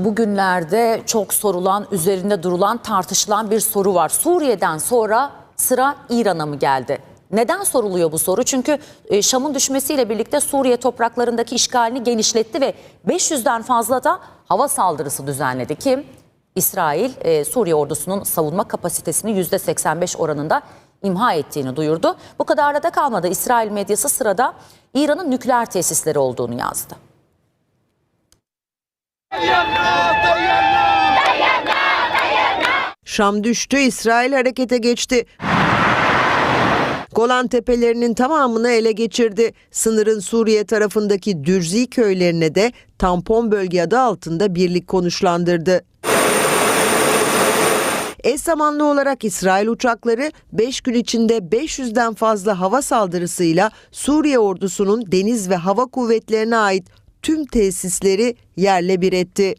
Bugünlerde çok sorulan, üzerinde durulan, tartışılan bir soru var. Suriye'den sonra sıra İran'a mı geldi? Neden soruluyor bu soru? Çünkü e, Şam'ın düşmesiyle birlikte Suriye topraklarındaki işgalini genişletti ve 500'den fazla da hava saldırısı düzenledi. Kim? İsrail, e, Suriye ordusunun savunma kapasitesini %85 oranında imha ettiğini duyurdu. Bu kadarla da kalmadı. İsrail medyası sırada İran'ın nükleer tesisleri olduğunu yazdı. Şam düştü, İsrail harekete geçti. Golan Tepelerinin tamamını ele geçirdi. Sınırın Suriye tarafındaki Dürzi köylerine de tampon bölge adı altında birlik konuşlandırdı. Eş zamanlı olarak İsrail uçakları 5 gün içinde 500'den fazla hava saldırısıyla Suriye ordusunun deniz ve hava kuvvetlerine ait tüm tesisleri yerle bir etti.